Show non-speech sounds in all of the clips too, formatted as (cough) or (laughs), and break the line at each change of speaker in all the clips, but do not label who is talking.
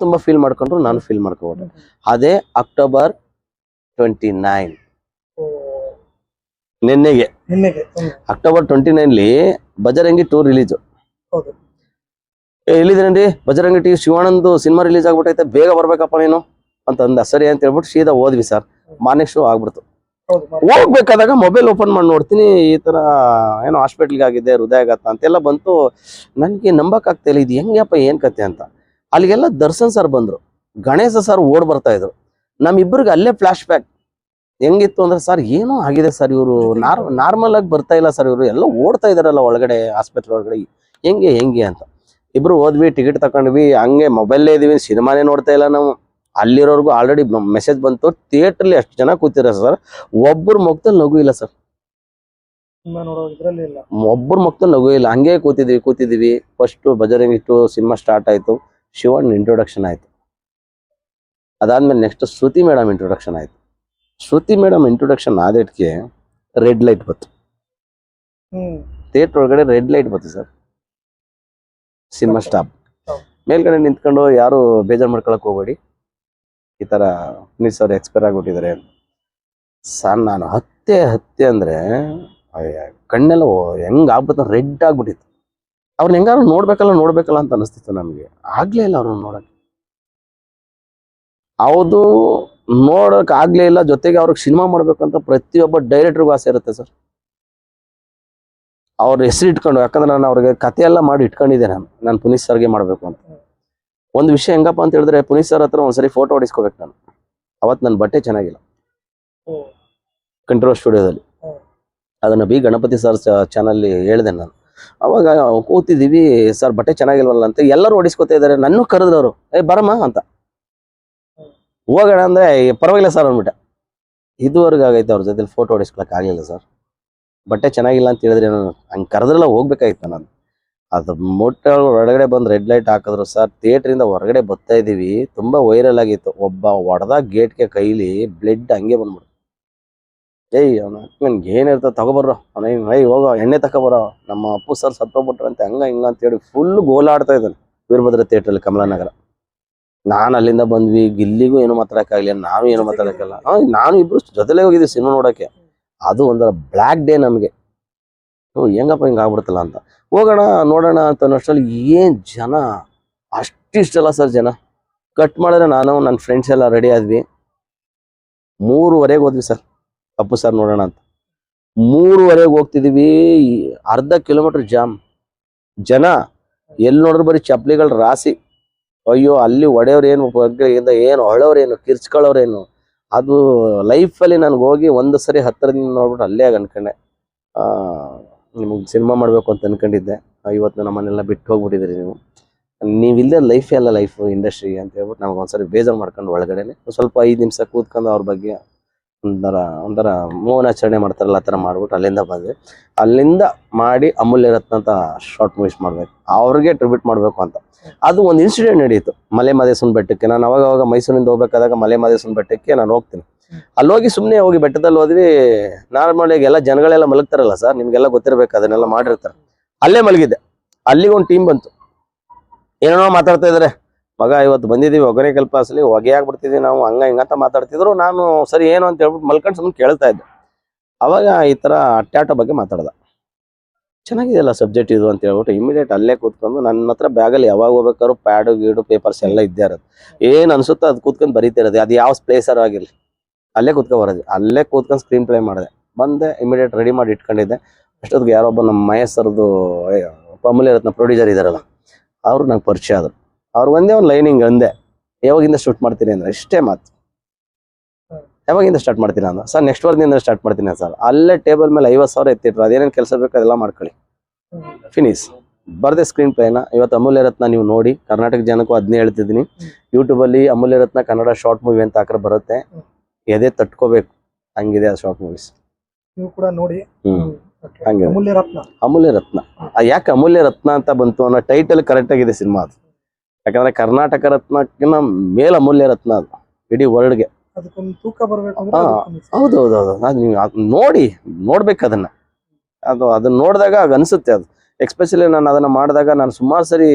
ತುಂಬಾ ಫೀಲ್ ಮಾಡ್ಕೊಂಡ್ರು ನಾನು ಫೀಲ್ ಮಾಡ್ಕೋಬಹುದು ಅದೇ ಅಕ್ಟೋಬರ್ ಟ್ವೆಂಟಿ ನೈನ್ ನಿನ್ನೆಗೆ. ಅಕ್ಟೋಬರ್ ಟ್ವೆಂಟಿ ನೈನ್ಲಿ ಬಜರಂಗಿ ಟೂ ರಿಲೀಸ್ ಎಲ್ಲಿದ್ರಿ ಬಜರಂಗಿ ಟಿ ಶಿವಾನಂದ್ ಸಿನಿಮಾ ರಿಲೀಸ್ ಆಗ್ಬಿಟ್ಟೈತೆ. ಬೇಗ ಬರ್ಬೇಕಪ್ಪ ನೀನು ಅಂತ ಅಂದ. ಸರಿ ಅಂತ ಹೇಳ್ಬಿಟ್ಟು ಸೀದಾ ಹೋದ್ವಿ ಸರ್. ಮಾರ್ನಿಂಗ್ ಶೋ ಆಗ್ಬಿಡ್ತು. ಹೋಗ್ಬೇಕಾದಾಗ ಮೊಬೈಲ್ ಓಪನ್ ಮಾಡಿ ನೋಡ್ತೀನಿ. ಈ ತರ ಏನೋ ಹಾಸ್ಪಿಟ್ಲ್ಗೆ ಆಗಿದೆ ಹೃದಯಾಘಾತ ಅಂತೆಲ್ಲ ಬಂತು. ನನಗೆ ನಂಬಕ್ ಆಗ್ತಾ ಇಲ್ಲ. ಇದು ಹೆಂಗಪ್ಪ ಏನ್ ಕತೆ ಅಂತ. ಅಲ್ಲಿಗೆಲ್ಲ ದರ್ಶನ್ ಸರ್ ಬಂದ್ರು. ಗಣೇಶ ಸರ್ ಓಡ್ ಬರ್ತಾ ಇದ್ರು. ನಮ್ಮಿಬ್ಬರಿಗೆ ಅಲ್ಲೇ ಫ್ಲಾಶ್ ಬ್ಯಾಕ್. ಹೆಂಗಿತ್ತು ಅಂದ್ರೆ ಸರ್ ಏನೋ ಆಗಿದೆ ಸರ್ ಇವರು. ನಾರ್ ನಾರ್ಮಲ್ ಆಗಿ ಬರ್ತಾ ಇಲ್ಲ ಸರ್ ಇವರು. ಎಲ್ಲ ಓಡ್ತಾ ಇದಾರಲ್ಲ ಒಳಗಡೆ ಹಾಸ್ಪಿಟ್ಲ್ ಒಳಗಡೆ. ಹೆಂಗೆ ಹೆಂಗೆ ಅಂತ. ಇಬ್ರು ಹೋದ್ವಿ ಟಿಕೆಟ್ ತಕೊಂಡ್ವಿ. ಹಂಗೆ ಮೊಬೈಲ್ ಇದೀವಿ ಸಿನಿಮಾನೇ ನೋಡ್ತಾ ಇಲ್ಲ ನಾವು. ಅಲ್ಲಿರೋರ್ಗು ಆಲ್ರೆಡಿ ಮೆಸೇಜ್ ಬಂತು. ಥಿಯೇಟ್ರಲ್ಲಿ ಅಷ್ಟು ಜನ ಕೂತಿರ ಸರ್. ಒಬ್ಬರು ಮುಖದಲ್ಲಿ ನಗು ಇಲ್ಲ ಸರ್. ಒಬ್ಬರು ಮುಖದಲ್ಲಿ ನಗು ಇಲ್ಲ. ಹಂಗೆ ಕೂತಿದ್ವಿ ಕೂತಿದ್ವಿ. ಫಸ್ಟ್ ಬಜರಂಗ್ ಇಟ್ಟು ಸಿನಿಮಾ ಸ್ಟಾರ್ಟ್ ಆಯ್ತು. ಶಿವನ್ ಇಂಟ್ರೊಡಕ್ಷನ್ ಆಯ್ತು. ಅದಾದಮೇಲೆ ನೆಕ್ಸ್ಟ್ ಶ್ರುತಿ ಮೇಡಮ್ ಇಂಟ್ರೊಡಕ್ಷನ್ ಆಯ್ತು. ಶ್ರುತಿ ಮೇಡಮ್ ಇಂಟ್ರೊಡಕ್ಷನ್ ಆದಕ್ಕೆ ರೆಡ್ ಲೈಟ್ ಬಂತು. ಥಿಯೇಟರ್ ಒಳಗಡೆ ರೆಡ್ ಲೈಟ್ ಬಂತು ಸರ್ ಸಿನಿಮಾ ಸ್ಟಾಪ್ ಮೇಲ್ಗಡೆ ನಿಂತ್ಕೊಂಡು ಯಾರು ಬೇಜಾರು ಮಾಡ್ಕೊಳಕ್ ಹೋಗ್ಬೇಡಿ. ಈ ಥರ ಪುನೀತ್ ಅವ್ರು ಎಕ್ಸ್ಪೈರ್ ಆಗಿಬಿಟ್ಟಿದ್ದಾರೆ ಸರ್ ನಾನು ಹತ್ತೆ ಹತ್ತೆ ಅಂದ್ರೆ ಕಣ್ಣೆಲ್ಲ ಹೆಂಗ್ ಆಗ್ಬಿಟ್ಟು ರೆಡ್ ಆಗ್ಬಿಟ್ಟಿತ್ತು. ಅವ್ರನ್ನ ಹೆಂಗಾರು ನೋಡ್ಬೇಕಲ್ಲ ನೋಡ್ಬೇಕಲ್ಲ ಅಂತ ಅನಿಸ್ತಿತ್ತು ನಮಗೆ. ಆಗ್ಲೇ ಇಲ್ಲ ಅವ್ರನ್ನ ನೋಡಕ್ಕೆ. ಹೌದು ನೋಡಕ್ ಆಗ್ಲೇ ಇಲ್ಲ ಜೊತೆಗೆ ಅವ್ರಿಗೆ ಸಿನಿಮಾ ಮಾಡ್ಬೇಕಂತ ಪ್ರತಿಯೊಬ್ಬ ಡೈರೆಕ್ಟರ್ಗೂ ಆಸೆ ಇರುತ್ತೆ ಸರ್. ಅವ್ರ ಹೆಸರು ಇಟ್ಕೊಂಡು ಯಾಕಂದ್ರೆ ನಾನು ಅವ್ರಿಗೆ ಕತೆ ಎಲ್ಲ ಮಾಡಿ ಇಟ್ಕೊಂಡಿದ್ದೆ ನಾನು. ನಾನು ಪುನೀತ್ ಸರ್ಗೆ ಮಾಡಬೇಕು ಅಂತ. ಒಂದು ವಿಷಯ ಹೆಂಗಪ್ಪ ಅಂತ ಹೇಳಿದ್ರೆ ಪುನೀತ್ ಸರ್ ಹತ್ರ ಒಂದ್ಸರಿ ಫೋಟೋ ಹೊಡಿಸ್ಕೋಬೇಕು ನಾನು. ಅವತ್ತು ನನ್ನ ಬಟ್ಟೆ ಚೆನ್ನಾಗಿಲ್ಲ. ಕಂಟ್ರೋಲ್ ಸ್ಟುಡಿಯೋದಲ್ಲಿ.
ಅದನ್ನು
ಅದನ್ನ ಬಿ ಗಣಪತಿ ಸರ್ ಚಾನಲ್ಲಿ ಹೇಳಿದೆ ನಾನು. ಅವಾಗ ಕೂತಿದ್ದೀವಿ ಸರ್ ಬಟ್ಟೆ ಚೆನ್ನಾಗಿಲ್ವಲ್ಲ ಅಂತ ಎಲ್ಲರೂ ಹೊಡಿಸ್ಕೊತಾ ಇದ್ದಾರೆ. ನನ್ನ ಕರೆದವರು ಏ ಬರಮ್ಮ ಅಂತ. ಹೋಗೋಣ ಅಂದ್ರೆ "ಏ, ಪರವಾಗಿಲ್ಲ ಸರ್ ಅಂದ್ಬಿಟ್ಟೆ. ಇದುವರೆಗೂ ಆಗೈತೆ ಅವ್ರ ಜೊತೆ ಫೋಟೋ ಹೊಡಿಸ್ಕೊಳಕ್ ಆಗಲಿಲ್ಲ ಸರ್. ಬಟ್ಟೆ ಚೆನ್ನಾಗಿಲ್ಲ ಅಂತ ಹೇಳಿದ್ರೆ ನಾನು ಹಂಗೆ ಕರೆದ್ರಲ್ಲ ಹೋಗ್ಬೇಕಾಗಿತ್ತು ನಾನು? ಅದು ಮೊಟ್ಟ ಹೊರಗಡೆ ಬಂದು ರೆಡ್ ಲೈಟ್ ಹಾಕಿದ್ರು ಸರ್. ಥಿಯೇಟ್ರಿಂದ ಹೊರಗಡೆ ಬರ್ತಾ ಇದ್ದೀವಿ. ತುಂಬಾ ವೈರಲ್ ಆಗಿತ್ತು. ಒಬ್ಬ ಹೊಡೆದ ಗೇಟ್ಗೆ ಕೈಲಿ ಬ್ಲಡ್ ಹಂಗೆ ಬಂದ್ಬಿಡ್ತು. ಏಯ್ ಅವನು ನನ್ಗೆ ಏನಿರ್ತದೆ ತಗೊಬರ್ರೋ ಅವನ ಏಯ್ ಹೋಗೋ ಎಣ್ಣೆ ತಗೊಬರೋ ನಮ್ಮ ಅಪ್ಪು ಸರ್ ಸತ್ತೋಗ್ಬಿಟ್ರಂತೆ ಹಂಗ ಹಿಂಗ ಅಂತ ಹೇಳಿ ಫುಲ್ ಗೋಲಾಡ್ತಾ ಇದ್ದಾನೆ ವೀರಭದ್ರ ಥಿಯೇಟ್ರಲ್ಲಿ ಕಮಲಾನಗರ ನಾನು ಅಲ್ಲಿಂದ ಬಂದ್ವಿ ಗಿಲ್ಲಿಗೂ ಏನು ಮಾತಾಡೋಕ್ಕಾಗಲಿ ನಾವು ಏನು ಮಾತಾಡೋಕ್ಕಲ್ಲ ನಾನು ಇಬ್ರು ಜೊತೆಲೇ ಹೋಗಿದ್ವಿ ಸಿನಿಮಾ ನೋಡೋಕ್ಕೆ ಅದು ಒಂಥರ ಬ್ಲ್ಯಾಕ್ ಡೇ ನಮಗೆ. ಓ, ಹೆಂಗಪ್ಪ ಹಿಂಗೆ ಆಗ್ಬಿಡ್ತಲ್ಲ ಅಂತ. ಹೋಗೋಣ, ನೋಡೋಣ ಅಂತ ಅನ್ನೋಷ್ಟರಲ್ಲಿ ಏನು ಜನ? ಅಷ್ಟಿಷ್ಟಲ್ಲ ಸರ್ ಜನ. ಕಟ್ ಮಾಡಿದ್ರೆ ನಾನು ನನ್ನ ಫ್ರೆಂಡ್ಸ್ ಎಲ್ಲ ರೆಡಿ ಆದ್ವಿ. ಮೂರುವರೆಗೆ ಹೋದ್ವಿ ಸರ್. ಅಪ್ಪು ಸರ್ ನೋಡೋಣ ಅಂತ. ಮೂರುವರೆಗೆ ಹೋಗ್ತಿದೀವಿ ಅರ್ಧ ಕಿಲೋಮೀಟರ್ ಜಾಮ್ ಜನ ಎಲ್ಲಿ ನೋಡಿದ್ರು ಬರೀ ಚಪ್ಪಲಿಗಳ ರಾಶಿ ಅಯ್ಯೋ ಅಲ್ಲಿ ಒಡೆಯವ್ರೇನು ಬಗ್ಗೆಯಿಂದ ಏನು ಹೊಳವ್ರೇನು ಕಿರ್ಚ್ಕೊಳ್ಳೋರೇನು ಅದು ಲೈಫಲ್ಲಿ ನನಗೆ ಹೋಗಿ ಒಂದು ಸರಿ ಹತ್ತಿರದಿಂದ ನೋಡ್ಬಿಟ್ಟು ಅಲ್ಲೇ ಅನ್ಕೊಂಡೆ. ನಿಮಗೆ ಸಿನಿಮಾ ಮಾಡಬೇಕು ಅಂತ ಅನ್ಕೊಂಡಿದ್ದೆ. ಇವತ್ತು ನಮ್ಮನ್ನೆಲ್ಲ ಬಿಟ್ಟು ಹೋಗ್ಬಿಟ್ಟಿದ್ರಿ ನೀವು. ನೀವಿಲ್ಲದೆ ಲೈಫೇ ಅಲ್ಲ ಲೈಫ್ ಇಂಡಸ್ಟ್ರಿ ಅಂತ ಹೇಳ್ಬಿಟ್ಟು ನಮ್ಗೆ ಒಂದ್ಸರಿ ಬೇಜಾರು ಮಾಡ್ಕೊಂಡು ಒಳಗಡೆನೆ. ಸ್ವಲ್ಪ ಐದು ನಿಮಿಷ ಕೂತ್ಕೊಂಡು ಅವ್ರ ಬಗ್ಗೆ ಒಂಥರ ಒಂಥರ ಮೌನಾಚರಣೆ ಮಾಡ್ತಾರಲ್ಲ, ಆ ಥರ ಮಾಡ್ಬಿಟ್ಟು ಅಲ್ಲಿಂದ ಬಂದ್ವಿ. ಅಲ್ಲಿಂದ ಮಾಡಿ ಅಮೂಲ್ಯ ರತ್ನ ಅಂತ ಶಾರ್ಟ್ ಮೂವೀಸ್ ಮಾಡ್ಬೇಕು. ಅವ್ರಿಗೆ ಟ್ರಿಬ್ಯೂಟ್ ಮಾಡಬೇಕು ಅಂತ. ಅದು ಒಂದು ಇನ್ಸಿಡೆಂಟ್ ನಡೆಯಿತು ಮಲೆ ಮದೇಶ್ವರ ಬೆಟ್ಟಕ್ಕೆ. ನಾನು ಅವಾಗ ಅವಾಗ ಮೈಸೂರಿಂದ ಹೋಗ್ಬೇಕಾದಾಗ ಮಲೆ ಬೆಟ್ಟಕ್ಕೆ ನಾನು ಹೋಗ್ತೀನಿ. ಅಲ್ಲಿ ಹೋಗಿ ಸುಮ್ಮನೆ ಹೋಗಿ ಬೆಟ್ಟದಲ್ಲಿ ಹೋದ್ವಿ. ನಾರ್ಮಲ್ ಎಲ್ಲ ಜನಗಳೆಲ್ಲ ಮಲಗ್ತಾರಲ್ಲ ಸರ್, ನಿಮ್ಗೆಲ್ಲ ಗೊತ್ತಿರ್ಬೇಕು, ಅದನ್ನೆಲ್ಲ ಮಾಡಿರ್ತಾರೆ. ಅಲ್ಲೇ ಮಲಗಿದ್ದೆ. ಅಲ್ಲಿಗೆ ಒಂದು ಟೀಮ್ ಬಂತು. ಏನೇನೋ ಮಾತಾಡ್ತಾ ಇದಾರೆ. ಮಗ, ಇವತ್ತು ಬಂದಿದ್ದೀವಿ, ಒಗ್ಗರಣೆ ಕಲ್ಪಾಸಲಿ ಹೊಗೆ ಆಗ್ಬಿಡ್ತಿದ್ವಿ ನಾವು, ಹಂಗ ಹಿಂಗ ಅಂತ ಮಾತಾಡ್ತಿದ್ರು. ನಾನು ಸರಿ ಏನು ಅಂತ ಹೇಳ್ಬಿಟ್ಟು ಮಲ್ಕೊಂಡು ಸುಮ್ಮನೆ ಕೇಳ್ತಾ ಇದ್ದೆ. ಅವಾಗ ಈ ತರ ಅಟ್ಯಾಟೋ ಬಗ್ಗೆ ಮಾತಾಡ್ದ. ಚೆನ್ನಾಗಿದೆಯಲ್ಲ ಸಬ್ಜೆಕ್ಟ್ ಇದು ಅಂತ ಹೇಳ್ಬಿಟ್ಟು ಇಮಿಡಿಯೇಟ್ ಅಲ್ಲೇ ಕೂತ್ಕೊಂಡು ನನ್ನ ಹತ್ರ ಬ್ಯಾಗಲ್ಲಿ ಯಾವಾಗ ಹೋಗ್ಬೇಕಾದ್ರು ಪ್ಯಾಡು ಗೀಡು ಪೇಪರ್ಸ್ ಎಲ್ಲ ಇದ್ದೇ ಇರೋದು. ಏನ್ ಅನ್ಸುತ್ತೋ ಅದು ಕೂತ್ಕೊಂಡು ಬರೀತಿರೋದು ಅದು ಯಾವ ಪ್ಲೇಸರ್ ಆಗಿರ್ಲಿ. ಅಲ್ಲೇ ಕೂತ್ಕೊ ಬರೋದು. ಅಲ್ಲೇ ಕೂತ್ಕೊಂಡು ಸ್ಕ್ರೀನ್ ಪ್ಲೇ ಮಾಡಿದೆ. ಬಂದೆ ಇಮಿಡಿಯೇಟ್ ರೆಡಿ ಮಾಡಿ ಇಟ್ಕೊಂಡಿದ್ದೆ. ಅಷ್ಟೊತ್ತಿಗೆ ಯಾರೊಬ್ಬ ನಮ್ಮ ಮಹೇಶ್ ಸರ್ದು ಅಮೂಲ್ಯ ರತ್ನ ಪ್ರೊಡ್ಯೂಸರ್ ಇದ್ದಾರಲ್ಲ ಅವ್ರು ನಂಗೆ ಪರಿಚಯ ಆದ್ರು. ಅವ್ರು ಒಂದೇ ಒಂದು ಲೈನಿಂಗ್ ಅಂದೆ ಯಾವಾಗಿಂದ ಶೂಟ್ ಮಾಡ್ತೀನಿ ಅಂದ್ರೆ ಇಷ್ಟೇ ಮಾತು. ಯಾವಾಗಿಂದ ಸ್ಟಾರ್ಟ್ ಮಾಡ್ತೀನಿ ಅಂದ್ರೆ? ಸರ್ ನೆಕ್ಸ್ಟ್ ವರ್ದಿಂದ ಸ್ಟಾರ್ಟ್ ಮಾಡ್ತೀನಿ ಸರ್. ಅಲ್ಲೇ ಟೇಬಲ್ ಮೇಲೆ ಐವತ್ತು ಸಾವಿರ ಎತ್ತಿಟ್ರು. ಅದೇನೇನು ಕೆಲಸ ಬೇಕು ಅದೆಲ್ಲ ಮಾಡ್ಕೊಳ್ಳಿ. ಫಿನಿಶ್ ಬರ್ದೆ ಸ್ಕ್ರೀನ್ ಪ್ಲೇನ ಇವತ್ತು ಅಮೂಲ್ಯ ರತ್ನ ನೀವು ನೋಡಿ. ಕರ್ನಾಟಕ ಜನಕ್ಕೂ ಅದನ್ನೇ ಹೇಳ್ತಿದ್ದೀನಿ. ಯೂಟ್ಯೂಬಲ್ಲಿ ಅಮೂಲ್ಯ ರತ್ನ ಕನ್ನಡ ಶಾರ್ಟ್ ಮೂವಿ ಅಂತ ಹಾಕ್ರೆ ಬರುತ್ತೆ. ಎದೆ ತಟ್ಕೋಬೇಕು. ಹಂಗಿದೆ ಆ ಶಾರ್ಟ್ ಮೂವೀಸ್
ನೀವು ಕೂಡ ನೋಡಿ.
ಹಂಗೆ.
ಅಮೂಲ್ಯ ರತ್ನ.
ಅಮೂಲ್ಯ ರತ್ನ. ಯಾಕೆ ಅಮೂಲ್ಯ ರತ್ನ ಅಂತ ಬಂತು ಅನ್ನೋ ಟೈಟಲ್ ಕರೆಕ್ಟ್ ಆಗಿದೆ ಸಿನಿಮಾ ಅದು. ಯಾಕಂದ್ರೆ ಕರ್ನಾಟಕ ರತ್ನಕ್ಕಿಂತ ಮೇಲ ಅಮೂಲ್ಯ ರತ್ನ ಅದು ಇಡೀ ವರ್ಲ್ಡ್ಗೆ. ಹೌದು ಹೌದು ಹೌದು. ಅದು ನೀವು ಅದ್ ನೋಡಿ ನೋಡ್ಬೇಕು ಅದನ್ನ. ಅದು ಅದನ್ನ ನೋಡಿದಾಗ ಆಗ ಅನ್ಸುತ್ತೆ ಅದು. ಎಕ್ಸ್ಪೆಷಲಿ ನಾನು ಅದನ್ನ ಮಾಡಿದಾಗ ನಾನು ಸುಮಾರು ಸರಿ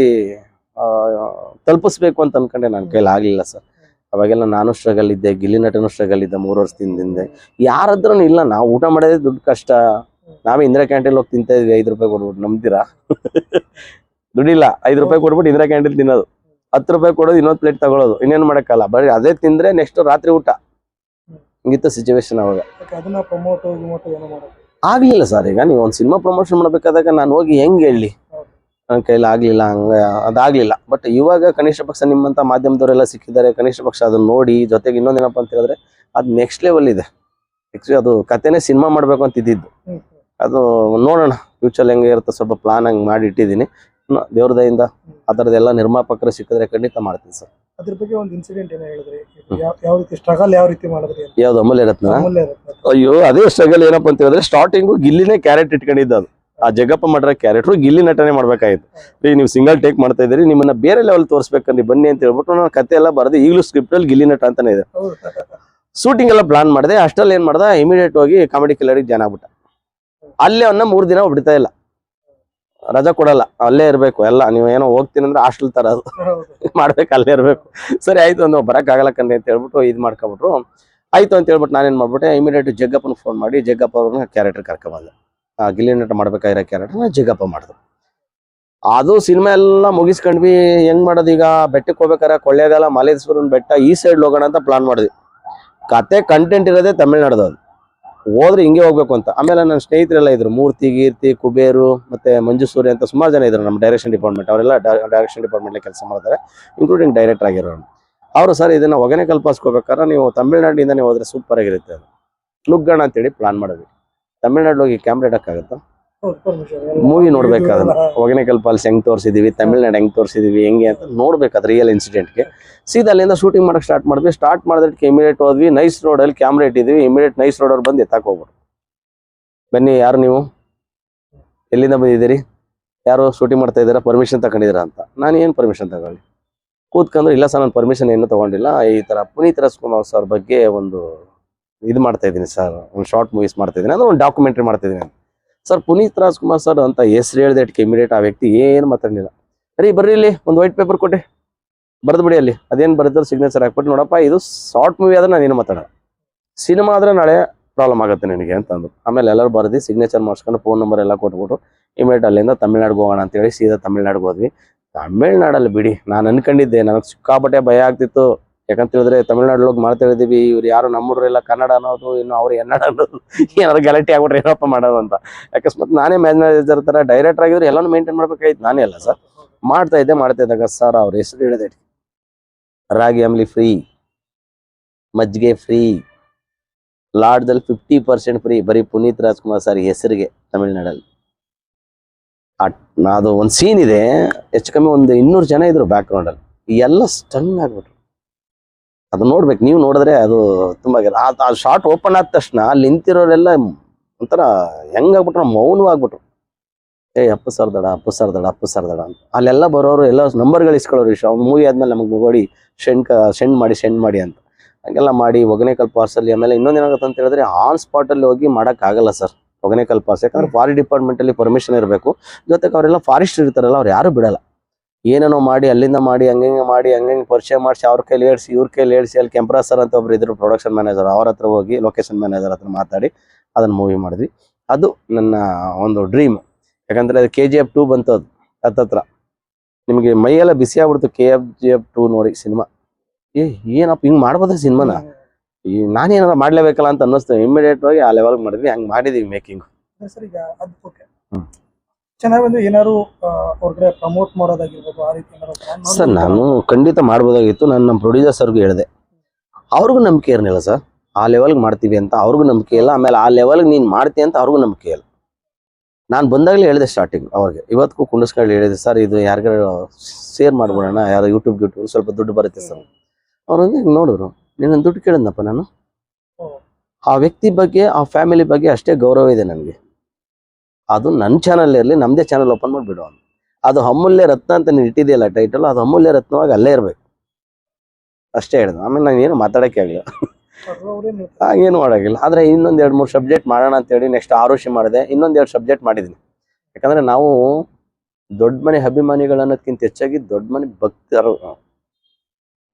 ತಲುಪಿಸ್ಬೇಕು ಅಂತ ಅನ್ಕೊಂಡೆ ನನ್ನ ಕೈಲಿ ಆಗ್ಲಿಲ್ಲ ಸರ್. ಅವಾಗೆಲ್ಲ ನಾನು ಸ್ಟ್ರಗಲ್ ಇದ್ದೆ ಗಿಲ್ಲಿ ನಟನು ಸ್ಟ್ರಗಲ್ ಇದ್ದೆ ಮೂರು ವರ್ಷದಿಂದ ಹಿಂದೆ. ಯಾರದ್ರೂ ಇಲ್ಲ ನಾವು ಊಟ ಮಾಡೋದೇ ದುಡ್ಡು ಕಷ್ಟ. ನಾವೇ ಇಂದಿರಾ ಕ್ಯಾಂಟೀನ್ ಹೋಗಿ ತಿಂತಾ ಇದ್ವಿ ಐದು ರೂಪಾಯಿ ಕೊಡ್ಬಿಟ್ಟು ನಂಬ್ತೀರಾ? (laughs) ದುಡ್ಡಿಲ್ಲ ಐದು ರೂಪಾಯಿ ಕೊಡ್ಬಿಟ್ಟು ಇಂದಿರಾ ಕ್ಯಾಂಟೀನ್ ತಿನ್ನೋದು. ಹತ್ತು ರೂಪಾಯಿ ಕೊಡೋದು ಇನ್ನೊಂದು ಪ್ಲೇಟ್ ತಗೊಳ್ಳೋದು ಇನ್ನೇನು ಮಾಡೋಕ್ಕಲ್ಲ ಬರೀ ಅದೇ ತಿಂದ್ರೆ ನೆಕ್ಸ್ಟ್ ರಾತ್ರಿ ಊಟ. ಹಿಂಗಿತ್ತು ಸಿಚುವೇಶನ್ ಅವಾಗ. ಆಗ್ಲಿಲ್ಲ ಸರ್ ಈಗ ನೀವು ಒಂದು ಸಿನಿಮಾ ಪ್ರಮೋಷನ್ ಮಾಡ್ಬೇಕಾದಾಗ ನಾನು ಹೋಗಿ ಹೆಂಗ್ ಹೇಳಿ? ನನ್ನ ಕೈಲಿ ಆಗ್ಲಿಲ್ಲ ಹಂಗ ಅದಾಗ್ಲಿಲ್ಲ. ಬಟ್ ಇವಾಗ ಕನಿಷ್ಠ ಪಕ್ಷ ನಿಮ್ಮಂತ ಮಾಧ್ಯಮದವರೆಲ್ಲ ಸಿಕ್ಕಿದ್ದಾರೆ. ಕನಿಷ್ಠ ಪಕ್ಷ ಅದನ್ನ ನೋಡಿ ಜೊತೆಗೆ ಇನ್ನೊಂದೇನಪ್ಪ ಅಂತ ಹೇಳಿದ್ರೆ ಅದು ನೆಕ್ಸ್ಟ್ ಲೆವೆಲ್ ಇದೆ. ಆ್ಯಕ್ಚುಲಿ ಅದು ಕತೆನೇ ಸಿನಿಮಾ ಮಾಡ್ಬೇಕು ಅಂತ ಇದ್ದಿದ್ದು. ಅದು ನೋಡೋಣ. ಫ್ಯೂಚರ್ ಹೆಂಗೆ ಇರುತ್ತೆ ಸ್ವಲ್ಪ ಪ್ಲಾನ್ ಹಂಗೆ ಮಾಡಿ ಇಟ್ಟಿದ್ದೀನಿ. ದೇವ್ರ ದಯಿಂದ ಆ ಥರದ್ದೆಲ್ಲ ನಿರ್ಮಾಪಕರು ಸಿಕ್ಕಿದ್ರೆ ಖಂಡಿತ ಮಾಡ್ತೀನಿ ಸರ್.
ಅದ್ರ ಬಗ್ಗೆ ಒಂದು ಇನ್ಸಿಡೆಂಟ್ ಏನೋ ಹೇಳಿದ್ರಿ? ಯಾವ ರೀತಿ ಸ್ಟ್ರಗಲ್ ಯಾವ ರೀತಿ ಮಾಡಿದ್ರಿ
ಯಾವ್ದು ಅಮೂಲ್ಯ ರತ್ನ? ಅಯ್ಯೋ ಅದೇ ಸ್ಟ್ರಗಲ್ ಏನಪ್ಪ ಅಂತ ಹೇಳಿದ್ರೆ ಸ್ಟಾರ್ಟಿಂಗು ಗಿಲ್ಲಿನೇ ಕ್ಯಾರೆಟ್ ಇಟ್ಕೊಂಡಿದ್ದ ಅದು. ಆ ಜಗಪ್ಪ ಮಾಡ್ರ ಕ್ಯಾರೆಕ್ಟ್ರು ಗಿಲ್ಲಿ ನಟನೆ ಮಾಡ್ಬೇಕಾಯ್ತು ರೀ ನೀವು ಸಿಂಗಲ್ ಟೇಕ್ ಮಾಡ್ತಾ ಇದ್ದೀರಿ ನಿಮ್ಮನ್ನ ಬೇರೆ ಲೆವೆಲ್ ತೋರಿಸ್ಬೇಕಂದ್ರೆ ಬನ್ನಿ ಅಂತ ಹೇಳ್ಬಿಟ್ಟು ನಾನು ಕತೆ ಎಲ್ಲ ಬರೆದು ಈಗಲೂ ಸ್ಕ್ರಿಪ್ಟ್ ಅಲ್ಲಿ ಗಿಲ್ಲಿ ನಟ ಅಂತಾನೆ ಇದೆ. ಶೂಟಿಂಗ್ ಎಲ್ಲ ಪ್ಲಾನ್ ಮಾಡಿದೆ ಅಷ್ಟಲ್ಲಿ ಏನ್ ಮಾಡ್ದೆ ಇಮಿಡಿಯೇಟ್ ಹೋಗಿ ಕಾಮಿಡಿ ಕಿಲ್ಲರಿಗೆ ಜಾಯ್ನ್ ಆಗ್ಬಿಟ್ಟ. ಅಲ್ಲೇ ಅವನ್ನ ಮೂರ್ ದಿನ ಬಿಡ್ತಾ ಇಲ್ಲ. ರಜಾ ಕೊಡಲ್ಲ ಅಲ್ಲೇ ಇರಬೇಕು ಎಲ್ಲ ನೀವು ಏನೋ ಹೋಗ್ತೀನಿ ಅಂದ್ರೆ ಹಾಸ್ಟೆಲ್ ತರ ಅದು. ಮಾಡ್ಬೇಕು ಅಲ್ಲೇ ಇರಬೇಕು. ಸರಿ ಆಯ್ತು ಒಂದು ಬರಕ್ ಆಗಲ್ಲ ಕಣ್ರಿ ಅಂತ ಹೇಳ್ಬಿಟ್ಟು ಇದು ಮಾಡ್ಕೊಬಿಟ್ರು. ಆಯ್ತು ಅಂತ ಹೇಳ್ಬಿಟ್ಟು ನಾನೇನ್ ಮಾಡ್ಬಿಟ್ಟೆ ಇಮಿಡಿಯೇಟ್ ಜಗ್ಗಪ್ಪನ ಫೋನ್ ಮಾಡಿ ಜಗ್ಗಪ್ಪ ಅವ್ರನ್ನ ಕ್ಯಾರೆಕ್ಟರ್ ಕರ್ಕೊಂಬಂದೆ. ಆ ಗಿಲ್ಲಿ ನಟ ಮಾಡ್ಬೇಕಾಗಿರೋ ಕ್ಯಾರೆಕ್ಟರ್ ಜಗ್ಗಪ್ಪ ಮಾಡಿದ್ರು ಅದು ಸಿನಿಮಾ ಎಲ್ಲ ಮುಗಿಸ್ಕೊಂಡ್ವಿ ಹೆಂಗ್ ಮಾಡೋದು ಈಗ? ಬೆಟ್ಟಕ್ಕೆ ಹೋಗ್ಬೇಕಾರೆ ಕೊಳ್ಳೇಗಾಲ ಮಲೇಶ್ವರನ್ ಬೆಟ್ಟ ಈ ಸೈಡ್ ಹೋಗೋಣ ಅಂತ ಪ್ಲಾನ್ ಮಾಡಿದ್ವಿ. ಕತೆ ಕಂಟೆಂಟ್ ಇರೋದೇ ತಮಿಳ್ನಾಡ್ದು ಅದು. ಹೋದ್ರೆ ಹಿಂಗೆ ಹೋಗ್ಬೇಕು ಅಂತ. ಆಮೇಲೆ ನನ್ನ ಸ್ನೇಹಿತರೆಲ್ಲ ಇದ್ರು. ಮೂರ್ತಿ, ಗೀರ್ತಿ, ಕುಬೇರು, ಮತ್ತೆ ಮಂಜು ಅಂತ ಸುಮಾರು ಜನ ಇದ್ರು ನಮ್ಮ ಡೈರೆಕ್ಷನ್ ಡಿಪಾರ್ಟ್ಮೆಂಟ್ ಅವರೆಲ್ಲ ಡೈರೆಕ್ಷನ್ ಡಿಪಾರ್ಟ್ಮೆಂಟ್ ಕೆಲಸ ಮಾಡ್ತಾರೆ. ಇನ್ಕ್ಲೂಡಿಂಗ್ ಡೈರೆಕ್ಟರ್ ಆಗಿರೋರು. ಅವರು, ಸರ್, ಇದನ್ನ ಒಗನೆ ಕಲ್ಪಿಸ್ಕೋಬೇಕಾದ್ರೆ ನೀವು ತಮಿಳ್ನಾಡಿಂದನೇ ಹೋದ್ರೆ ಸೂಪರ್ ಆಗಿರುತ್ತೆ ಅದು. ನುಗ್ಗೋಣ ಅಂತೇಳಿ ಪ್ಲಾನ್ ಮಾಡಿದ್ವಿ. ತಮಿಳ್ನಾಡು ಹೋಗಿ ಕ್ಯಾಮ್ರಾ ಇಡಕ್ಕಾಗತ್ತಾ? ಮೂವಿ
ನೋಡ್ಬೇಕಾದ್ರೆ.
ಅದನ್ನ ಕಲ್ಪಲ್ಸ್ ಹೆಂಗ್ ತೋರಿಸಿದೀವಿ ತಮಿಳ್ನಾಡು ಹೆಂಗ್ ತೋರಿಸಿದೀವಿ ಹೆಂಗೆ ಅಂತ ನೋಡ್ಬೇಕು ರಿಯಲ್ ರಿಯಲ್ ಇನ್ಸಿಡೆಂಟ್ಗೆ ಸೀದಾ ಅಲ್ಲಿಂದ ಶೂಟಿಂಗ್ ಮಾಡಕ್ ಸ್ಟಾರ್ಟ್ ಮಾಡಿದ್ವಿ. ಸ್ಟಾರ್ಟ್ ಮಾಡಿದಕ್ಕೆ ಇಮಿಡಿಯೇಟ್ ಹೋದ್ವಿ. ನೈಸ್ ರೋಡ್ ಅಲ್ಲಿ ಕ್ಯಾಮ್ರಾ ಇಟ್ಟಿದ್ವಿ. ಇಮಿಡಿಯೇಟ್ ನೈಸ್ ರೋಡ್ ಅವ್ರು ಬಂದು ಎತ್ತಾಕ್ ಹೋಗ್ಬಿಟ್ಟು ಬನ್ನಿ ಯಾರು ನೀವು? ಎಲ್ಲಿಂದ ಬಂದಿದ್ದೀರಿ? ಯಾರು ಶೂಟಿಂಗ್ ಮಾಡ್ತಾ ಇದ್ದೀರಾ? ಪರ್ಮಿಷನ್ ತಗೊಂಡಿದ್ದೀರಾ ಅಂತ. ನಾನು ಏನು ಪರ್ಮಿಷನ್ ತಗೊಳ್ಳಿ? ಕೂತ್ಕೊಂಡ್ರೆ ಇಲ್ಲ ಸರ್ ನಾನು ಪರ್ಮಿಷನ್ ಏನು ತಗೊಂಡಿಲ್ಲ. ಈ ಥರ ಪುನೀತ್ ರಾಜ್ಕುಮಾರ್ ಸರ್ ಬಗ್ಗೆ ಒಂದು ಇದು ಮಾಡ್ತಾ ಇದ್ದೀನಿ ಸರ್. ಒಂದು ಶಾರ್ಟ್ ಮೂವೀಸ್ ಮಾಡ್ತಾ ಇದ್ದೀನಿ. ಅಂದ್ರೆ ಒಂದು ಡಾಕ್ಯುಮೆಂಟ್ರಿ ಮಾಡ್ತಾ ಇದ್ದೀನಿ ಸರ್ ಪುನೀತ್ ರಾಜ್ಕುಮಾರ್ ಸರ್ ಅಂತ ಹೆಸರು ಹೇಳ್ದೆ ಇಮಿಡಿಯೇಟ್ ಆ ವ್ಯಕ್ತಿ ಏನು ಮಾತಾಡಲಿಲ್ಲ. ಸರಿ, ಬರ್ರಿ ಇಲ್ಲಿ, ಒಂದು ವೈಟ್ ಪೇಪರ್ ಕೊಟ್ಟೆ. ಬರ್ದು ಬಿಡಿ ಅಲ್ಲಿ, ಅದೇನು ಬರೆದ್ರೆ ಸಿಗ್ನೇಚರ್ ಹಾಕ್ಬಿಟ್ಟು ನೋಡಪ್ಪ, ಇದು ಶಾರ್ಟ್ ಮೂವಿ ಆದ್ರೆ ನಾನು ಏನು ಮಾತಾಡೋಣ ಸಿನಿಮಾ ಆದರೆ ನಾಳೆ ಪ್ರಾಬ್ಲಮ್ ಆಗುತ್ತೆ ನಿನಗೆ ಅಂತಂದು ಆಮೇಲೆ ಎಲ್ಲರೂ ಬರೆದು ಸಿಗ್ನೇಚರ್ ಮಾಡಿಸ್ಕೊಂಡು ಫೋನ್ ನಂಬರ್ ಎಲ್ಲ ಕೊಟ್ಬಿಟ್ಟು ಇಮಿಡಿಯೇಟ್ ಅಲ್ಲಿಂದ ತಮಿಳ್ನಾಡಿಗೆ ಹೋಗೋಣ ಅಂತೇಳಿ ಸೀದಾ ತಮಿಳ್ನಾಡಿಗೆ ಹೋದ್ವಿ. ತಮಿಳ್ನಾಡಲ್ಲಿ ಬಿಡಿ, ನಾನು ಅನ್ಕೊಂಡಿದ್ದೆ, ನನಗೆ ಸಿಕ್ಕಾಪಟ್ಟೆ ಭಯ ಆಗ್ತಿತ್ತು. ಯಾಕಂತ ಹೇಳಿದ್ರೆ ತಮಿಳ್ನಾಡಲ್ಲಿ ಮಾಡ್ತಾ ಇದ್ದೀವಿ ಇವ್ರು ಯಾರು ನಮ್ಮೂರೆಲ್ಲ ಕನ್ನಡ ಅನ್ನೋದು, ಇನ್ನು ಅವ್ರು ಎನ್ನಡ ಅನ್ನೋದು (laughs) ಏನಾದ್ರು ಗಲಾಟೆ ಆಗ್ಬಿಟ್ರೆ ಏನಪ್ಪ ಮಾಡೋದು ಅಂತ. ಅಕಸ್ಮಾತ್ ನಾನೇ ಮ್ಯಾನೇಜರ್ ತರ ಡೈರೆಕ್ಟರ್ ಆಗಿದ್ರೆ ಎಲ್ಲಾನು ಮೇಂಟೈನ್ ಮಾಡ್ಬೇಕಾಯ್ತು ನಾನೇ ಅಲ್ಲ ಸರ್. ಮಾಡ್ತಾ ಇದ್ದೆ, ಮಾಡ್ತಾ ಇದ್ದಾಗ, ಸರ್, ಅವ್ರ ಹೆಸರು ಹೇಳಿದೆ ರಾಗಿ ಅಂಬ್ಲಿ ಫ್ರೀ ಮಜ್ಜಿಗೆ ಫ್ರೀ ಲಾಡ್ದಲ್ಲಿ ಫಿಫ್ಟಿ ಪರ್ಸೆಂಟ್ ಫ್ರೀ ಬರೀ ಪುನೀತ್ ರಾಜ್ಕುಮಾರ್ ಸರ್ ಹೆಸರಿಗೆ ತಮಿಳ್ನಾಡಲ್ಲಿ. ಅದು ಒಂದು ಸೀನ್ ಇದೆ. ಹೆಚ್ಚು ಕಮ್ಮಿ ಒಂದು ಇನ್ನೂರು ಜನ ಇದ್ರು ಬ್ಯಾಕ್ ಗ್ರೌಂಡಲ್ಲಿ ಎಲ್ಲ ಸ್ಟನ್ ಆಗ್ಬಿಟ್ರು. ಅದು ನೋಡ್ಬೇಕು ನೀವು ನೋಡಿದ್ರೆ ಅದು ತುಂಬಾ ಆ- ಆ ಶಾರ್ಟ್ ಓಪನ್ ಆದ ತಕ್ಷಣ ಅಲ್ಲಿ ನಿಂತಿರೋರೆಲ್ಲ ಒಂಥರ ಹೆಂಗಾಗ್ಬಿಟ್ರು ಮೌನವಾಗ್ಬಿಟ್ರು ಏ ಅಪ್ಪು ಸರ್ ದಡ ಅಪ್ಪು ಸರ್ ದಡ ಅಪ್ಪು ಸರ್ ದಡ ಅಂತ. ಅಲ್ಲೆಲ್ಲ ಬರೋರು ಎಲ್ಲ ನಂಬರ್ಗಳು ಇಸ್ಕೊಳ್ಳೋರು ಇಷ್ಟ ಮೂವಿ ಆದ್ಮೇಲೆ ನಮಗೆ ನೋಡಿ ಸೆಂಡ್ ಸೆಂಡ್ ಮಾಡಿ ಸೆಂಡ್ ಮಾಡಿ ಅಂತ. ಹಂಗೆಲ್ಲ ಮಾಡಿ ಒಗನೇಕಲ್ ಪಾರ್ಸಲ್ಲಿ ಆಮೇಲೆ ಇನ್ನೊಂದೇನಾಗುತ್ತೆ ಅಂತ ಹೇಳಿದ್ರೆ ಆನ್ ಸ್ಪಾಟಲ್ಲಿ ಹೋಗಿ ಮಾಡೋಕ್ಕಾಗಲ್ಲ ಸರ್ ಒಗನೇಕಲ್ ಪಾಸ್ ಯಾಕಂದ್ರೆ ಫಾರೆಸ್ಟ್ ಡಿಪಾರ್ಟ್ಮೆಂಟಲ್ಲಿ ಪರ್ಮಿಷನ್ ಇರಬೇಕು. ಜೊತೆಗೆ ಅವರೆಲ್ಲ ಫಾರೆಸ್ಟ್ ಇರ್ತಾರಲ್ಲ ಅವ್ರು ಯಾರು ಬಿಡಲ್ಲ. ಏನೇನೋ ಮಾಡಿ ಅಲ್ಲಿಂದ ಮಾಡಿ ಹಂಗಂಗೆ ಮಾಡಿ ಹಂಗಂಗೆ ಪರಿಚಯ ಮಾಡಿಸಿ ಅವ್ರ ಕೈಲಿ ಹೇಳಿಸಿ ಇವ್ರ ಕೈಲಿ ಹೇಳಿಸಿ ಅಲ್ಲಿ ಕೆಂಪ್ರಾಸರ್ ಅಂತ ಒಬ್ರು ಇದ್ರು ಪ್ರೊಡಕ್ಷನ್ ಮ್ಯಾನೇಜರ್ ಅವ್ರ ಹತ್ರ ಹೋಗಿ ಲೊಕೇಶನ್ ಮ್ಯಾನೇಜರ್ ಹತ್ರ ಮಾತಾಡಿ ಅದನ್ನ ಮೂವಿ ಮಾಡಿದ್ವಿ. ಅದು ನನ್ನ ಒಂದು ಡ್ರೀಮ್ ಯಾಕಂದ್ರೆ ಅದು ಕೆ ಜಿ ಎಫ್ ಟೂ ಬಂತು ಅದು ಹತ್ತತ್ರ ನಿಮಗೆ ಮೈಯೆಲ್ಲ ಬಿಸಿ ಆಗ್ಬಿಡ್ತು K F G F two ನೋಡಿ ಸಿನಿಮಾ ಏ ಏನಪ್ಪ ಹಿಂಗ್ ಮಾಡ್ಬೋದ ಸಿನಿಮಾನ? ಈ ನಾನೇನಾರ ಮಾಡ್ಲೇಬೇಕಲ್ಲ ಅಂತ ಅನ್ನಿಸ್ತು. ಇಮಿಡಿಯೇಟ್ ಆಗಿ ಆ ಲೆವೆಲ್ ಮಾಡಿದ್ವಿ ಹಂಗ್ ಮಾಡಿದೀವಿ ಮೇಕಿಂಗ್
ಸರ್ ಈಗ ಅದು ಓಕೆ. ಚೆನ್ನಾಗಿ ಬಂದು ಏನಾದ್ರು ಆ, ಪ್ರಮೋಟ್ ಮಾಡೋದಾಗಿರ್ಬೋದು ಆ ರೀತಿ ಏನಾದ್ರು plan ಮಾಡ್ಬೋದು?
ಸರ್ ನಾನು ಖಂಡಿತ ಮಾಡ್ಬೋದಾಗಿತ್ತು. ನಾನು ನಮ್ಮ ಪ್ರೊಡ್ಯೂಸರ್ ಸರ್ಗೂ ಹೇಳಿದೆ. ಅವ್ರಿಗೂ ನಂಬಿಕೆ ಇರಲಿಲ್ಲ ಸರ್. ಆ ಲೆವೆಲ್ಗೆ ಮಾಡ್ತೀವಿ ಅಂತ ಅವ್ರಿಗೂ ನಂಬಿಕೆ ಇಲ್ಲ. ಆಮೇಲೆ ಆ ಲೆವೆಲ್ಗೆ ನೀನು ಮಾಡ್ತೀಯ ಅಂತ ಅವ್ರಿಗೂ ನಂಬಿಕೆ ಇಲ್ಲ. ನಾನು ಬಂದಾಗಲೇ ಹೇಳಿದೆ ಸ್ಟಾರ್ಟಿಂಗ್ ಅವ್ರಿಗೆ. ಇವತ್ತಿಗೂ ಕುಂಡಿಸ್ಕೊಂಡು ಹೇಳಿದೆ ಸರ್ ಇದು ಯಾರಿಗಾರು ಶೇರ್ ಮಾಡ್ಬಿಡೋಣ. ಯಾರು ಯೂಟ್ಯೂಬ್ ಯೂಟ್ಯೂಬ್ ಸ್ವಲ್ಪ ದುಡ್ಡು ಬರುತ್ತೆ ಸರ್. ಅವ್ರು ಅಂದ್ರೆ ಹಿಂಗೆ ನೋಡಿದ್ರು. ನೀನು ದುಡ್ಡು ಕೇಳಿದ್ನಪ್ಪ ನಾನು? ಆ ವ್ಯಕ್ತಿ ಬಗ್ಗೆ ಆ ಫ್ಯಾಮಿಲಿ ಬಗ್ಗೆ ಅಷ್ಟೇ ಗೌರವ ಇದೆ ನನಗೆ. ಅದು ನನ್ನ ಚಾನಲ್ ಇರಲಿ ನಮ್ಮದೇ ಚಾನಲ್ ಓಪನ್ ಮಾಡಿಬಿಡು ಅಂತ ಅದು ಅಮೂಲ್ಯ ರತ್ನ ಅಂತ ನೀನು ಇಟ್ಟಿದೆಯಲ್ಲ ಟೈಟಲ್ ಅದು ಅಮೂಲ್ಯ ರತ್ನವಾಗಿ ಅಲ್ಲೇ ಇರಬೇಕು. ಅಷ್ಟೇ ಹೇಳಿದ್ರು ಆಮೇಲೆ ನಾನು ಏನು ಮಾತಾಡೋಕ್ಕೆ ಆಗಲಿಲ್ಲ? ಏನು ಮಾಡೋಕ್ಕಿಲ್ಲ. ಆದರೆ ಇನ್ನೊಂದು ಎರಡು ಮೂರು ಸಬ್ಜೆಕ್ಟ್ ಮಾಡೋಣ ಅಂತೇಳಿ ನೆಕ್ಸ್ಟ್ ಆರುಷಿ ಮಾಡಿದೆ. ಇನ್ನೊಂದು ಎರಡು ಸಬ್ಜೆಕ್ಟ್ ಮಾಡಿದ್ದೀನಿ. ಯಾಕಂದರೆ ನಾವು ದೊಡ್ಡ ಮನೆ ಅಭಿಮಾನಿಗಳು ಅನ್ನೋದಕ್ಕಿಂತ ಹೆಚ್ಚಾಗಿ ದೊಡ್ಡ ಮನೆ ಭಕ್ತರು.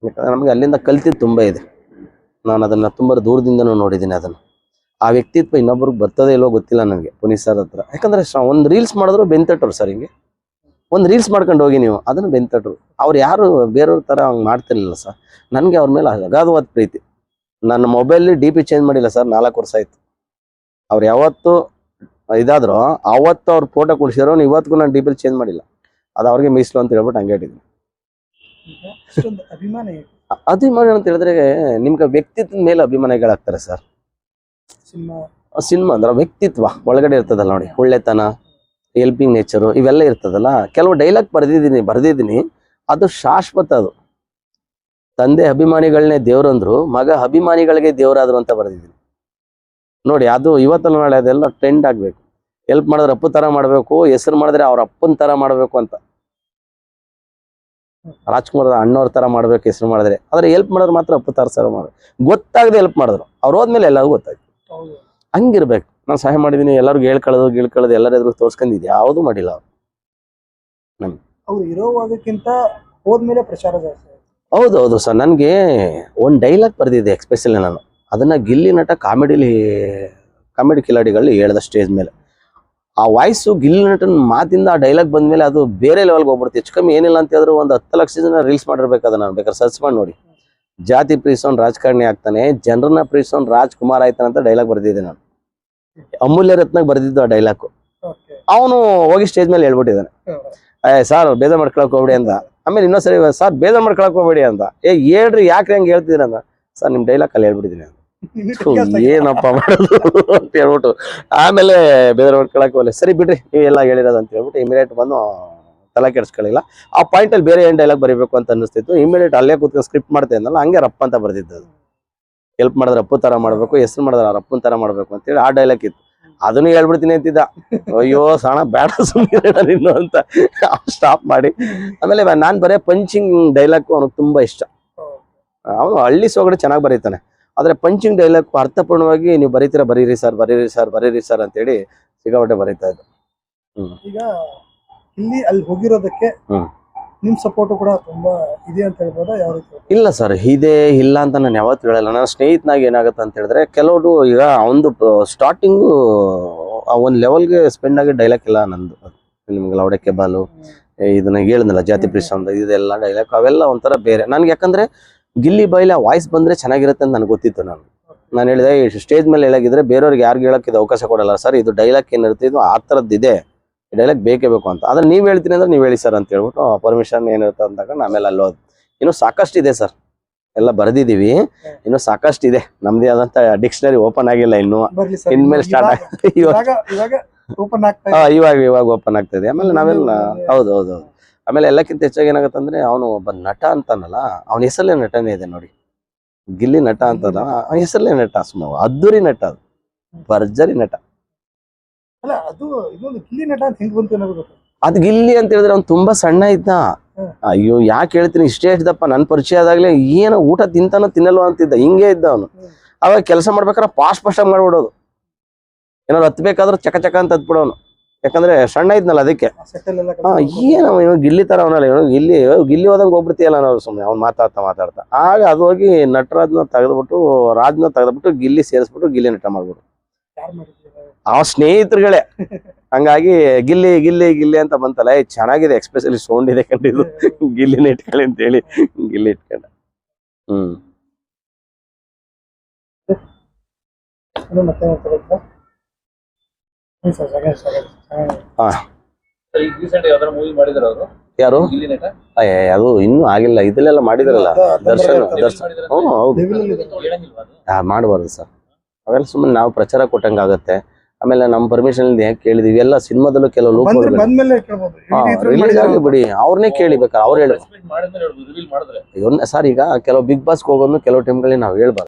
ಯಾಕಂದ್ರೆ ನಮಗೆ ಅಲ್ಲಿಂದ ಕಲ್ತಿದ್ದು ತುಂಬ ಇದೆ. ನಾನು ಅದನ್ನ ತುಂಬ ದೂರದಿಂದನೂ ನೋಡಿದ್ದೀನಿ ಅದನ್ನು. ಆ ವ್ಯಕ್ತಿತ್ವ ಇನ್ನೊಬ್ರಿಗೆ ಬರ್ತದೆ ಇಲ್ಲೋ ಗೊತ್ತಿಲ್ಲ ನನಗೆ ಪುನೀತ್ ಸರ್ ಹತ್ರ. ಯಾಕಂದ್ರೆ ಒಂದು ರೀಲ್ಸ್ ಮಾಡಿದ್ರು ಬೆಂತಟ್ಟರು ಸರ್ ಹಿಂಗೆ. ಒಂದು ರೀಲ್ಸ್ ಮಾಡ್ಕೊಂಡು ಹೋಗಿ ನೀವು ಅದನ್ನು ಬೆಂತಟ್ರು ಅವ್ರು ಯಾರು ಬೇರೆಯವ್ರ ಥರ ಹಂಗೆ ಮಾಡ್ತಿರ್ಲಿಲ್ಲ ಸರ್. ನನಗೆ ಅವ್ರ ಮೇಲೆ ಅಗಾಧವಾದ ಪ್ರೀತಿ. ನನ್ನ ಮೊಬೈಲ್ ಡಿ ಪಿ ಚೇಂಜ್ ಮಾಡಿಲ್ಲ ಸರ್ ನಾಲ್ಕು ವರ್ಷ ಆಯ್ತು. ಅವ್ರು ಯಾವತ್ತು ಇದಾದ್ರೂ ಅವತ್ತು ಅವ್ರು ಫೋಟೋ ಕುಡಿಸಿರೋ ಇವತ್ತಿಗೂ ನಾನು ಡಿ ಪಿ ಚೇಂಜ್ ಮಾಡಿಲ್ಲ. ಅದು ಅವ್ರಿಗೆ ಮೀಸಲು ಅಂತ ಹೇಳ್ಬಿಟ್ಟು ಹಂಗೆ ಇಟ್ಟಿದ್ದೀನಿ
ಈಗ ಅಭಿಮಾನ
ಅಭಿಮಾನ ಅಂತ ಹೇಳಿದ್ರೆ ನಿಮ್ಗೆ ವ್ಯಕ್ತಿತ್ವದ ಮೇಲೆ ಅಭಿಮಾನಿಗಳಾಗ್ತಾರೆ ಸರ್.
ಸಿನಿಮಾ
ಅಂದ್ರೆ ವ್ಯಕ್ತಿತ್ವ ಒಳಗಡೆ ಇರ್ತದಲ್ಲ ನೋಡಿ, ಒಳ್ಳೆತನ ಹೆಲ್ಪಿಂಗ್ ನೇಚರು ಇವೆಲ್ಲ ಇರ್ತದಲ್ಲ. ಕೆಲವು ಡೈಲಾಗ್ ಬರೆದಿದ್ದೀನಿ ಬರೆದಿದ್ದೀನಿ. ಅದು ಶಾಶ್ವತ ಅದು. ತಂದೆ ಅಭಿಮಾನಿಗಳನ್ನೇ ದೇವ್ರಂದ್ರು, ಮಗ ಅಭಿಮಾನಿಗಳಿಗೆ ದೇವರಾದ್ರು ಅಂತ ಬರೆದಿದ್ದೀನಿ. ನೋಡಿ, ಅದು ಇವತ್ತಲ್ಲ ನಾಳೆ ಅದೆಲ್ಲ ಟ್ರೆಂಡ್ ಆಗಬೇಕು. ಹೆಲ್ಪ್ ಮಾಡಿದ್ರೆ ಅಪ್ಪು ತರ ಮಾಡಬೇಕು, ಹೆಸರು ಮಾಡಿದ್ರೆ ಅವ್ರ ಅಪ್ಪನ ತರ ಮಾಡಬೇಕು ಅಂತ. ರಾಜ್ಕುಮಾರ್ ಅಣ್ಣವ್ರ ತರ ಮಾಡ್ಬೇಕು, ಹೆಸರು ಮಾಡಿದ್ರೆ. ಆದರೆ ಹೆಲ್ಪ್ ಮಾಡಿದ್ರೆ ಮಾತ್ರ ಅಪ್ಪು ತರ ಸರ ಮಾಡ ಗೊತ್ತಾಗದೆ ಹೆಲ್ಪ್ ಮಾಡಿದ್ರು. ಅವ್ರು ಹೋದ್ಮೇಲೆ ಎಲ್ಲರಿಗೂ ಗೊತ್ತಾಯ್ತು. ಹಂಗಿರ್ಬೇಕು. ನಾನು ಸಹಾಯ ಮಾಡಿದೀನಿ ಎಲ್ಲರಿಗೂ ಹೇಳ್ಕೊಳ್ಳೋದು ಗೀಳ್ಕೊಳ್ಳೋದು ಎಲ್ಲರ ಎದುರು ತೋರ್ಸ್ಕೊಂಡಿದ್ದೆ ಯಾವುದೂ ಮಾಡಿಲ್ಲ ಅವ್ರು.
ಅವ್ರು ಇರೋವಾಗಕ್ಕಿಂತ ಹೋದ್ಮೇಲೆ ಪ್ರಚಾರ ಜಾಸ್ತಿ
ಹೌದು ಹೌದು ಸರ್ ನನಗೆ ಒಂದು ಡೈಲಾಗ್ ಬರೆದಿದ್ದೆ ಎಕ್ಸ್ಪೆಷಲಿ ನಾನು. ಅದನ್ನ ಗಿಲ್ಲಿ ನಟ ಕಾಮಿಡಿಲಿ ಕಾಮಿಡಿ ಕಿಲಾಡಿಗಳಲ್ಲಿ ಹೇಳ್ದ ಸ್ಟೇಜ್ ಮೇಲೆ. ಆ ವಾಯ್ಸು ಗಿಲ್ಲಿ ನಟನ ಮಾತಿಂದ ಆ ಡೈಲಾಗ್ ಬಂದ್ಮೇಲೆ ಅದು ಬೇರೆ ಲೆವೆಲ್ಗೆ ಹೋಗ್ಬಿಡ್ತು ಹೆಚ್ಚು ಕಮ್ಮಿ ಏನಿಲ್ಲ ಅಂತ ಹೇಳಿದ್ರು ಒಂದು ಹತ್ತು ಲಕ್ಷ ಜನ ರೀಲ್ಸ್ ಮಾಡಿರ್ಬೇಕು ಅದನ್ನ. ನಾನು ಬೇಕಾದ್ರೆ ಸರ್ಚ್ ಮಾಡಿ ನೋಡಿ. ಜಾತಿ ಪ್ರೀಸೋನ್ ರಾಜಕಾರಣಿ ಆಗ್ತಾನೆ ಜನರನ್ನ ಪ್ರೀಸೋನ್ ರಾಜ್ಕುಮಾರ್ ಆಯ್ತಾನೆ ಅಂತ ಡೈಲಾಗ್ ಬರ್ದಿದ್ದೆ ನಾನು. ಅಮೂಲ್ಯ ರತ್ನಾಗ್ ಬರ್ದಿದ್ದು ಆ ಡೈಲಾಗ್ ಅವನು ಹೋಗಿ ಸ್ಟೇಜ್ ಮೇಲೆ ಹೇಳ್ಬಿಟ್ಟಿದ್ದಾನೆ. ಏ ಸರ್ ಭೇದ ಮಾಡ್ಕೊಳಕ್ ಹೋಗ್ಬೇಡಿ ಅಂತ ಆಮೇಲೆ ಇನ್ನೊಂದ್ಸರಿ ಸರ್ ಭೇದ ಮಾಡ್ಕೊಳಕ್ ಹೋಗ್ಬೇಡಿ ಅಂತ ಏ ಹೇಳ್ರಿ ಯಾಕ್ರಿ ಹಂಗೆ ಹೇಳ್ತಿದಿರ ಅಂತ ಸರ್ ನಿಮ್ ಡೈಲಾಗ್ ಅಲ್ಲಿ ಹೇಳ್ಬಿಟ್ಟಿದ್ದೀನಿ ಅಂತ. ಏನಪ್ಪ ಮಾಡೋದು ಅಂತ ಹೇಳ್ಬಿಟ್ಟು ಆಮೇಲೆ ಬೇದ ಮಾಡ್ಕೊಳಕ್ ಹೋಗಲಿ. ಸರಿ ಬಿಡ್ರಿ ನೀವೆಲ್ಲ ಹೇಳಿರೋದು ಅಂತ ಹೇಳ್ಬಿಟ್ಟು ಇಮಿಡಿಯೇಟ್ ಬಂದು ತಲೆ ಕೆಡಿಸ್ಕೊಳ್ಳಿಲ್ಲ. ಆ ಪಾಯಿಂಟ್ ಅಲ್ಲಿ ಬೇರೆ ಏನ್ ಡೈಲಾಗ್ ಬರೀಬೇಕು ಅಂತ ಅನಿಸ್ತಿತ್ತು ಇಮಿಡಿಯೇಟ್ ಅಲ್ಲೇ ಕೂತ್ಕೊಂಡು ಸ್ಕ್ರಿಪ್ಟ್ ಮಾಡ್ತಾ ಅಲ್ಲ ಹಂಗೆ ರಪ್ಪ ಅಂತ ಬರ್ದಿದ್ದು ಹೆಲ್ಪ್ ಮಾಡಿದ್ರೆ ಅಪ್ಪು ತರ ಮಾಡ್ಬೇಕು, ಹೆಸರು ಮಾಡಿದ್ರೆ ರಪ್ಪನ ಥರ ತರ ಮಾಡ್ಬೇಕು ಅಂತೇಳಿ ಆ ಡೈಲಾಗ್ ಇತ್ತು. ಅದನ್ನು ಹೇಳ್ಬಿಡ್ತೀನಿ ಅಂತಿದ್ದ. ಅಯ್ಯೋ ಸಣ್ಣ ಬೇಡ ಸುಮ್ಮನೆ ಅಂತ ಸ್ಟಾಪ್ ಮಾಡಿ. ಆಮೇಲೆ ನಾನು ಬರೀ ಪಂಚಿಂಗ್ ಡೈಲಾಗ್ ಅವನಿಗೆ ತುಂಬಾ ಇಷ್ಟ. ಅವನು ಹಳ್ಳಿ ಸೊಗಡೆ ಚೆನ್ನಾಗಿ ಬರೀತಾನೆ. ಆದ್ರೆ ಪಂಚಿಂಗ್ ಡೈಲಾಗ್ ಅರ್ಥಪೂರ್ಣವಾಗಿ ನೀವು ಬರೀತೀರಾ ಬರೀರಿ ಸರ್ ಬರೀರಿ ಸರ್ ಬರೀರಿ ಸರ್ ಅಂತೇಳಿ ಸಿಕ್ಕಾಪಟ್ಟೆ ಬರೀತಾ ಇದ್ದ.
ಈಗ ಇಲ್ಲಿ ಅಲ್ಲಿ ಹೋಗಿರೋದಕ್ಕೆ
ಹ್ಮ್.
ನಿಮ್ ಸಪೋರ್ಟ್ ಕೂಡ ತುಂಬಾ ಇದೆ ಅಂತ ಹೇಳ್ಬೋದಾ? ಯಾವ ರೀತಿ?
ಇಲ್ಲ ಸರ್ ಇದೆ ಇಲ್ಲ ಅಂತ ನಾನು ಯಾವತ್ತೂ ಹೇಳಲ್ಲ. ನನ್ನ ಸ್ನೇಹಿತನಾಗ ಏನಾಗುತ್ತೆ ಅಂತ ಹೇಳಿದ್ರೆ ಕೆಲವರು ಈಗ ಒಂದು ಸ್ಟಾರ್ಟಿಂಗು ಒಂದು ಲೆವೆಲ್ಗೆ ಸ್ಪೆಂಡ್ ಆಗಿ ಡೈಲಾಗ್ ಇಲ್ಲ ನಂದು. ನಿಮ್ಗೆ ಲವಡಕ್ಕೆ ಬಾಲು ಏ, ಇದನ್ನ ಹೇಳಿದ್ನಲ್ಲ ಜಾತಿ ಪ್ರೀಸ್ ಅಂತ ಇದೆಲ್ಲ ಡೈಲಾಗ್ ಅವೆಲ್ಲ ಒಂಥರ ಬೇರೆ. ನನ್ಗೆ ಯಾಕಂದ್ರೆ ಗಿಲ್ಲಿ ಬೈಲ ವಾಯ್ಸ್ ಬಂದ್ರೆ ಚೆನ್ನಾಗಿರುತ್ತೆ ಅಂತ ನನಗೆ ಗೊತ್ತಿತ್ತು ನಾನು. ನಾನು ಹೇಳಿದೆ ಸ್ಟೇಜ್ ಮೇಲೆ ಹೇಳಾಗಿದ್ರೆ ಬೇರೆಯವ್ರಿಗೆ ಯಾರಿಗೆ ಹೇಳಕ್ಕೆ ಇದು ಅವಕಾಶ ಕೊಡಲ್ಲ ಸರ್. ಇದು ಡೈಲಾಗ್ ಏನಿರುತ್ತೆ ಇದು ಆ ಥರದ್ದು ಇದೆ ಡೈಲಾಗ್ ಬೇಕೇ ಬೇಕು ಅಂತ. ಆದ್ರೆ ನೀವು ಹೇಳ್ತೀನಿ ಅಂದ್ರೆ ನೀವು ಹೇಳಿ ಸರ್ ಅಂತ ಹೇಳ್ಬಿಟ್ಟು ಪರ್ಮಿಷನ್ ಏನಿರುತ್ತೆ ಅಂದಾಗ ಆಮೇಲೆ ಅಲ್ಲೋದು. ಇನ್ನು ಸಾಕಷ್ಟು ಇದೆ ಸರ್ ಎಲ್ಲ ಬರೆದಿದ್ದೀವಿ. ಇನ್ನು ಸಾಕಷ್ಟು ಇದೆ ನಮ್ದೇ ಆದಂತ ಡಿಕ್ಷನರಿ ಓಪನ್ ಆಗಿಲ್ಲ ಇನ್ನು. ಇನ್ಮೇಲೆ ಸ್ಟಾರ್ಟ್
ಇವಾಗ ಇವಾಗ ಓಪನ್ ಆಗ್ತಾ ಇದೆ.
ಇವಾಗ ಇವಾಗ ಓಪನ್ ಆಗ್ತದೆ ಆಮೇಲೆ ನಾವೆಲ್ಲ ಹೌದು ಹೌದು ಹೌದು. ಆಮೇಲೆ ಎಲ್ಲಕ್ಕಿಂತ ಹೆಚ್ಚಾಗಿ ಏನಾಗುತ್ತೆ ಅಂದ್ರೆ ಅವನು ಒಬ್ಬ ನಟ ಅಂತಾನಲ್ಲ ಅವನ ಹೆಸರಲ್ಲೇ ನಟನೆ ಇದೆ ನೋಡಿ. ಗಿಲ್ಲಿ ನಟ ಅಂತದ ಅವನ ಹೆಸರಲ್ಲೇ ನಟ ಸುಮ್ಮ ಅದ್ದೂರಿ ನಟ ಅದು. ಭರ್ಜರಿ ನಟ.
ಅಲ್ಲ ಅದು ಇನ್ನೊಂದು ಗಿಲ್ಲಿ ನಟ ಅಂತ ಹೆಂಗ್ ಬಂತು ಅನ್ನೋದು ಗೊತ್ತು?
ಅದ್ ಗಿಲ್ಲಿ ಅಂತ ಹೇಳಿದ್ರೆ ಅವ್ನು ತುಂಬಾ ಸಣ್ಣ ಇದ್ದ. ಅಯ್ಯೋ ಯಾಕೆ ಹೇಳ್ತೀನಿ ಇಷ್ಟೇ ಇದ್ದಪ್ಪ ನನ್ ಪರಿಚಯ ಆದಾಗ್ಲೇ ಏನೋ ಊಟ ತಿಂತಾನೋ ತಿನ್ನಲ್ವ ಅಂತಿದ್ದ. ಹಿಂಗೆ ಇದ್ದ ಅವನು. ಅವಾಗ ಕೆಲಸ ಮಾಡ್ಬೇಕಾದ್ರೆ ಫಾಸ್ಟ್ ಫಾಸ್ಟ್ ಆಗಿ ಮಾಡ್ಬಿಡೋದು. ಏನಾದ್ರು ಹತ್ಬೇಕಾದ್ರೂ ಚಕ ಚಕ ಅಂತ ಹತ್ಬಿಡೋನು. ಯಾಕಂದ್ರೆ ಸಣ್ಣ ಇದ್ನಲ್ಲ ಅದಕ್ಕೆ.
ಏನವ ಇವ್
ಹಾ ಏನು ಇವನು ಗಿಲ್ಲಿ ತರ ಅವನಲ್ಲ ಇವನು ಗಿಲ್ಲಿ ಗಿಲ್ಲಿ ಹೋದಂಗೆ ಹೋಗ್ಬಿಡ್ತೀಯಲ್ಲ ನಾವು ಸುಮ್ಮನೆ ಅವ್ನು ಮಾತಾಡ್ತಾ ಮಾತಾಡ್ತಾ. ಆಗ ಅದು ಹೋಗಿ ನಟರಾಜ್ನ ತೆಗೆದ್ಬಿಟ್ಟು ರಾಜ್ನ ತೆಗೆದ್ಬಿಟ್ಟು ಗಿಲ್ಲಿ ಸೇರಿಸ್ಬಿಟ್ಟು ಗಿಲ್ಲಿ ನಟ
ಮಾಡ್ಬಿಡು.
ಆ ಸ್ನೇಹಿತರುಗಳೇ. ಹಂಗಾಗಿ ಗಿಲ್ಲಿ ಗಿಲ್ಲಿ ಗಿಲ್ಲಿ ಅಂತ ಬಂತಲ್ಲ ಏ ಚೆನ್ನಾಗಿದೆ ಎಕ್ಸ್ಪೆಷಲಿ ಸೌಂಡ್ ಇದೆ ಕಂಡಿದ್ದು ಗಿಲ್ಲಿನ ಇಟ್ಕೊಳ್ಳಿ ಅಂತ ಹೇಳಿ ಗಿಲ್ಲಿ ಇಟ್ಕೊಂಡ. ಹ್ಮ್?
ಹ್ಮ್
ಯಾರು? ಅದು ಇನ್ನೂ ಆಗಿಲ್ಲ. ಇದಲ್ಲೆಲ್ಲ ಮಾಡಿದ್ರಲ್ಲ? ದರ್ಶನ್ ದರ್ಶನ್
ಮಾಡಿದಾರೆ
ಹೌದು.
Devil ಅಲ್ಲಿ ಇದೆ.
ಅದು?
ಆ, ಮಾಡಬಾರ್ದು ಸರ್. ಅವೆಲ್ಲ ಸುಮ್ಮನೆ ನಾವು ಪ್ರಚಾರ ಕೊಟ್ಟಂಗೆ ಆಗುತ್ತೆ ಆಮೇಲೆ ನಮ್ಮ ಪರ್ಮಿಷನ್ ಯಾಕೆ ಕೇಳಿದೀವಿ? ಎಲ್ಲ ಸಿನಿಮಾದಲ್ಲೂ ಕೆಲವು ರಿಲೀಸ್ ಆಗಿ ಬಿಡಿ. ಅವ್ರನ್ನೇ ಕೇಳಿ ಬೇಕಾದ್ರೆ ಅವ್ರು ಹೇಳಿ. ಸರ್ ಈಗ ಕೆಲವು ಬಿಗ್ ಬಾಸ್ಗೆ ಹೋಗೋದು ಕೆಲವು ಟೈಮ್ಗಳಲ್ಲಿ ನಾವು ಹೇಳ್ಬಾರ್ದು.